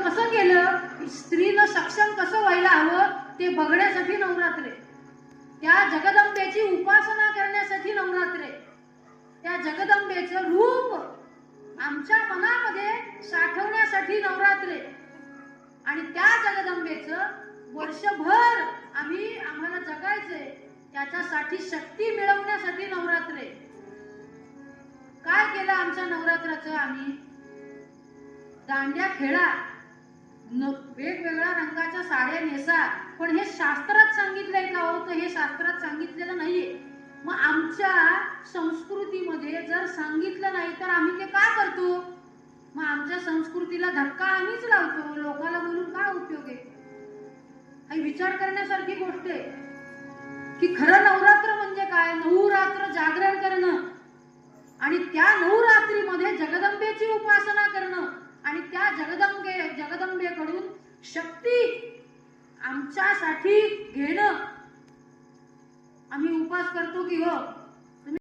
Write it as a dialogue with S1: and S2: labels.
S1: कसं केलं? स्त्रीनं सक्षम कसं व्हायला हवं? ते बघण्यासाठी नवरात्रे. त्या जगदंबेची उपासना करण्यासाठी नवरात्रे. त्या जगदंबेचं रूप आमच्या मनामध्ये साठवण्यासाठी नवरात्रे. आणि त्या जगदंबेचं वर्षभर आम्ही आम्हाला जगायचंय त्याच्यासाठी शक्ती मिळवण्यासाठी नवरात्रे. काय केलं आमच्या नवरात्राचं आम्ही? दांड्या खेळा. वेगवेगळ्या रंगाच्या साड्या नेसा. पण हे शास्त्रात सांगितलंय का हो? तर हे शास्त्रात सांगितलेलं नाहीये. मग आमच्या संस्कृतीमध्ये जर सांगितलं नाही तर आम्ही ते का करतो? मग आमच्या संस्कृतीला धक्का आम्हीच लावतो. लोकाला बोलून काय उपयोग आहे? ही विचार करण्यासारखी गोष्ट आहे. की खरं नवरात्र म्हणजे काय? नऊ रात्र जागरण करणं. आणि त्या नऊ रात्रीमध्ये जगदंबेची उपासना करणं आणि त्या जगदंबे जगदंबेकडून शक्ती आमच्यासाठी घेणं. आम्ही उपास करतो की हो?